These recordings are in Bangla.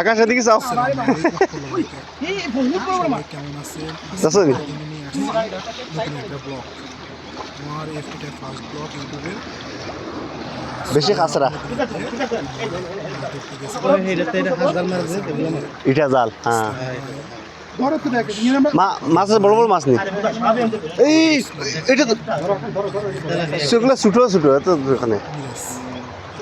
আকাশ এদিকে চাও কেমন এটা বেশি খাসরা ইটা জাল হ্যাঁ। মাছ বড় বড় মাছ নেই এই, এটা তো ছোটো ছোটো এত এখানে।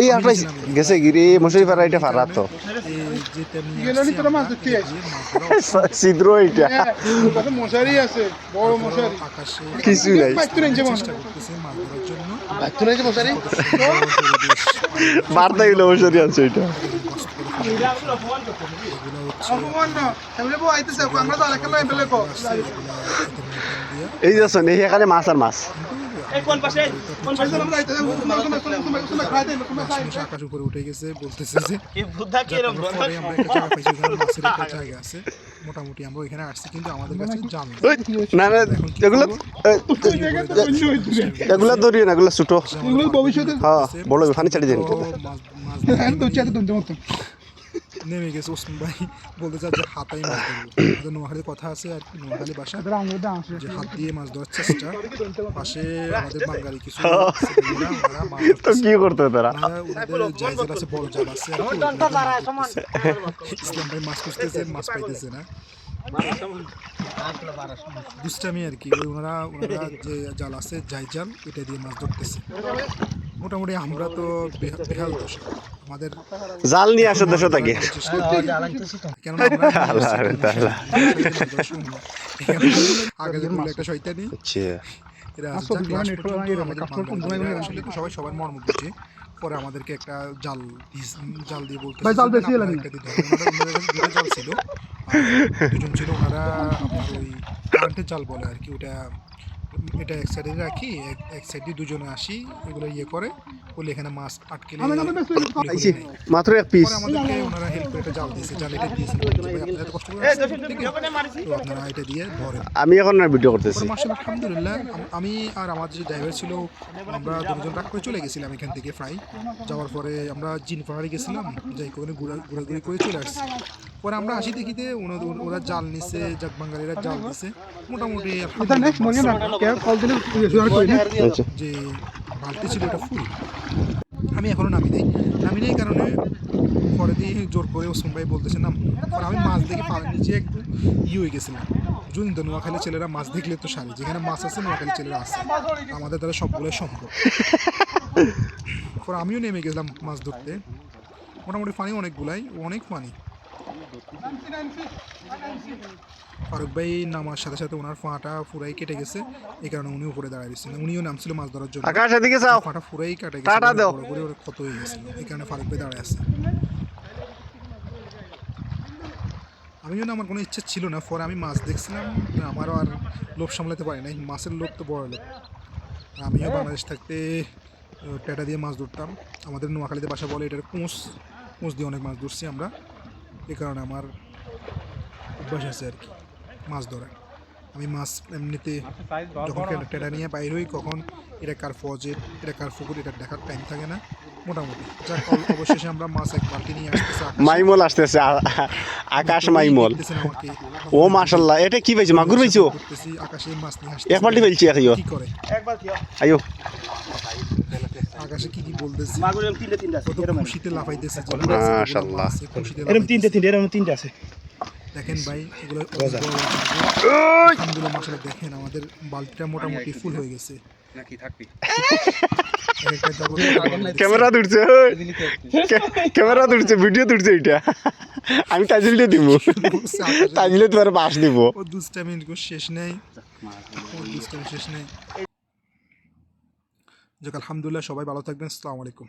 এই আটাই গেছে গিরি মশারি ফারা এটা ফারা তো। ছিদ্র এটা মশারি আছে বড় মশারি কিছুই নাই। বার্তা মশারি আছে এটা এই যে শোন, এই এখানে মাছ আর মাছ। আকাশ উপরে উঠে গেছে বলতেছে যে জায়গা আছে। মোটামুটি আমরা ওইখানে আসছি কিন্তু আমাদের কাছে জাল না না এগুলো এগুলো ধরিয়ে না এগুলো ছোটো। ভবিষ্যতে হ্যাঁ বড় ফানি ছাড়ি দেন। তো মাছ মাছ মতো নেমে গেছে ওসমান ভাই বলতে চার যে হাতাই মাছ ধরবো। নোয়াখালীর কথা আছে আর কি নোয়াখালী বাসা যে হাত দিয়ে মাছ ধরার চেষ্টা। পাশে আমাদের বাঙালি কিছু তো কি করতে তারা? ওনাদের জায়জার আছে বড় জাল আছে আর কি, মাছ ইসলাম ভাই মাছ খুঁজতেছে মাছ পাইতেছে না। দুষ্টামি আর কি। ওনারা ওনারা যে জাল আছে যাই জাল এটা দিয়ে মাছ ধরতেছে। মোটামুটি আমরা তো বেহা- বেহাল দশা আমাদের জাল নিয়ে আসো রে তাআলা। আগে একটা শয়তানি আচ্ছা। এরা বাঙালিরা আসলে সবাই সবার মর্ম বুঝে পরে আমাদেরকে একটা জাল জাল দিয়ে বলতে ভাই, জাল বেশি। জাল ছিল। দুজন ছিল ওনারা ওই কারেন্টের জাল বলে আর কি ওটা এটা এক সাইডে রাখি এক- সাইডে দুজনে আসি এগুলো ইয়ে করে। বলে এখানে মাছ আটকে মাত্র এক পিস আমাদেরকে ওনারা হেল্প করে একটা জাল দিয়েছে। জাল এটা দিয়েছে। আপনারা কষ্ট করে আসছেন, ঠিক আছে? তো আপনারা এটা দিয়ে ধরেন। আমি এখন আর ভিডিও করতেছি। মার্শাল আলহামদুলিল্লাহ আমি আর আমার যে ড্রাইভার ছিল আমরা দুজন রাগ করে চলে গেছিলাম এখান থেকে প্রায়। যাওয়ার পরে আমরা জিন পাহাড়ে গেছিলাম যাই ওখানে ঘোরা ঘোরাঘুরি করে চলে আসছি। পরে আমরা আসি দেখিতে ওরা জাল নিছে যাক বাঙালিরা জাল দিছে। মোটামুটি না আচ্ছা যে বালতি ছিল ওটা ফুল আমি এখনও নামি নেই। নামি নেই কারণে পরে দিয়ে জোর করে ওসম ভাই বলতেছে, নাম, পরে আমি মাছ দেখে পা নিচে একটু ই হয়ে গেছিলাম। যদি তো নোয়াখালী ছেলেরা মাছ দেখলে তো সারি যেখানে মাছ আছে নোয়াখালী ছেলেরা আছে। আমাদের দ্বারা সবগুলোই সম্ভব। পরে আমিও নেমে গেলাম মাছ ধরতে। মোটামুটি পানি অনেকগুলাই, অনেক পানি। ফারুক ভাই নামার সাথে সাথে ওনার ফাঁটা ফুরাই কেটে গেছে। এই কারণে উনি উপরে দাঁড়ায় দিচ্ছেন উনিও নামছিল মাছ ধরার জন্য। আকাশ এদিকে চাও ফাটা ফুরাই কাটে গেছে। টাটা দাও। করে ওরা ক্ষত হয়ে গেছে। এই কারণে ফারুক ভাই দাঁড়ায় আছে। আমি জন্য আমার কোনো ইচ্ছা ছিল না। পরে আমি মাছ দেখছিলাম। আমারও আর লোভ সামলাতে পারি নাই। মাছের লোভ তো বড় লোভ। আমিও বাংলাদেশ থাকতে টেটা দিয়ে মাছ ধরতাম। আমাদের নোয়াখালীতে বাসা বলে এটার কোঁচ কোঁচ দিয়ে অনেক মাছ ধরছি আমরা। এই কারণে আমার অভ্যাস আছে আর কি মাছ ধরা আমি মাছ এমনিতে যখন টেটা- নিয়ে বাইর হই কখন এটা কার ফজের এটা কার ফুকুর এটা দেখার টাইম থাকে না মোটামুটি। যাক অবশেষে আমরা মাছ এক বালতি নিয়ে আসতেছি মাইমল আসতেছে আকাশ মাইমল। ও মাশাল্লাহ এটা কি পাইছো? মাগুর পাইছো? আকাশে মাছ নিয়ে এক বাল্টি ফেলছি আইও কি করে? আইও আকাশে কি কি বলতেছি? তিনটে তিনটে আছে খুশিতে লাফাইতেছে মাশাআল্লাহ। খুশিতে এরকম তিনটে লাফাইতেছে। তিনটে এরকম তিনটে আছে। দেখেন ভাই এগুলো আলহামদুলিল্লাহ মাসাল্লাহ দেখেন আমাদের বালতিটা মোটামুটি ফুল হয়ে গেছে। নাকি থাকবি? ক্যামেরা তুলছে ক্যামেরা তুলছে ভিডিও তুলছে এটা। আমি তাজিল দিয়ে দিব। তাজিলে তোমার বাস দিব। ও শেষ নেই। ও শেষ নেই। যাক আলহামদুলিল্লাহ সবাই ভালো থাকবেন আসসালামু আলাইকুম।